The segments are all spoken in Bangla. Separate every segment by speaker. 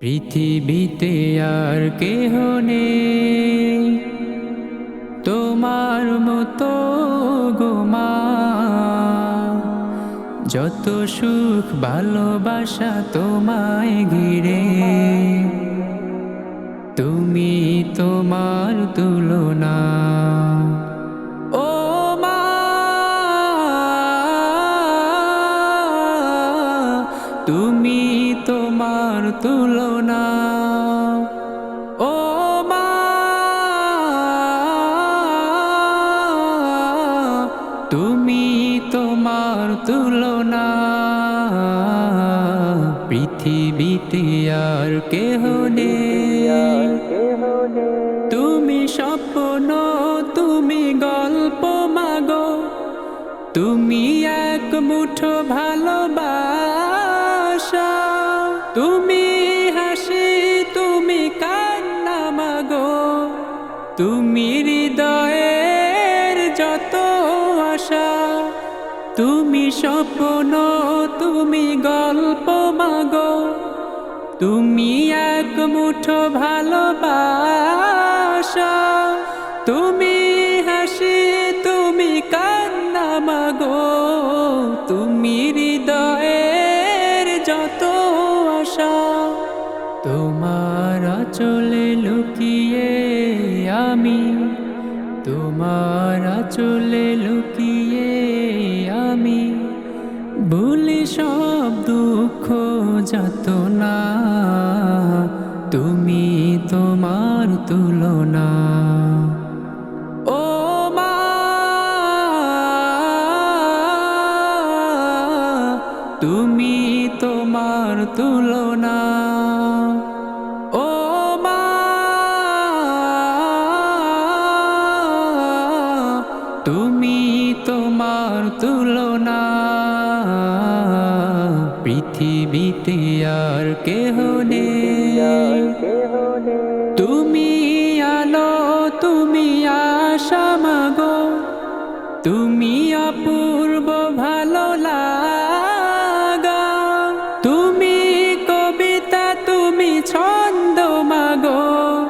Speaker 1: পৃথিবীতে আর কেহ নেই। তোমার মতো গোমা যত সুখ ভালোবাসা তোমায় ঘিরে, তুমি তোমার তুলনা তোমার তুলনা। ও মা তুমি তোমার তুলনা। পৃথিবীতে আর কেহ নেই। তুমি স্বপ্ন তুমি গল্প মাগো। তুমি এক মুঠো ভালোবাসা। তুমি হাসি, তুমি কান্না মাগো। তুমি হৃদয়ের যত আশা, তুমি স্বপ্ন, তুমি গল্প মাগো। তুমি এক মুঠো ভালোবাসা। তুমি হাসি, তুমি কান্না মাগো। তুমি তোমার চলে লুকিয়ে আমি, তোমার চলে লুকিয়ে আমি। ভুলি সব দুঃখ যত না তুমি তোমার তুলনা। তুমি তোমার তুলনা। তুলনা। পৃথিবীতে আর কেহ তুমি আলো, তুমি আশা তুমি অপূর্ব ভালো লাগা। তুমি কবিতা, তুমি ছন্দ মাগো।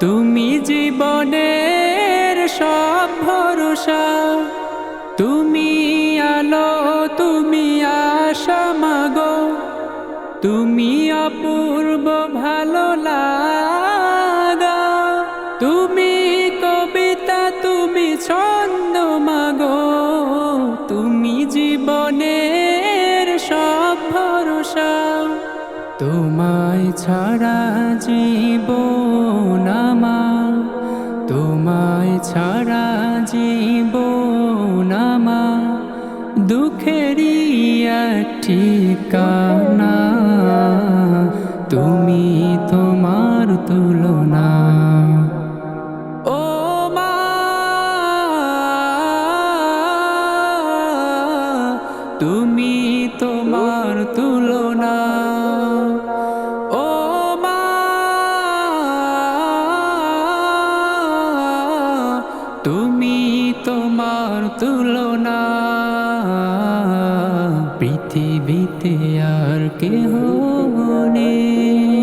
Speaker 1: তুমি জীবনের সব ভরসা। তুমি অপূর্ব ভালো লাগা। তুমি কবিতা, তুমি ছন্দ মাগো। তুমি জীবনের সব ভরসা। তোমায় ছাড়া জীবন আমার। তোমায় ছাড়া জীবন আমার। দুঃখেরই এক ঠিকানা। তুমি তোমার তুলনা। ও তুমি তোমার তুলনা। ও তুমি তোমার তুলনা। পৃথিবীতে আর কেহ নেই।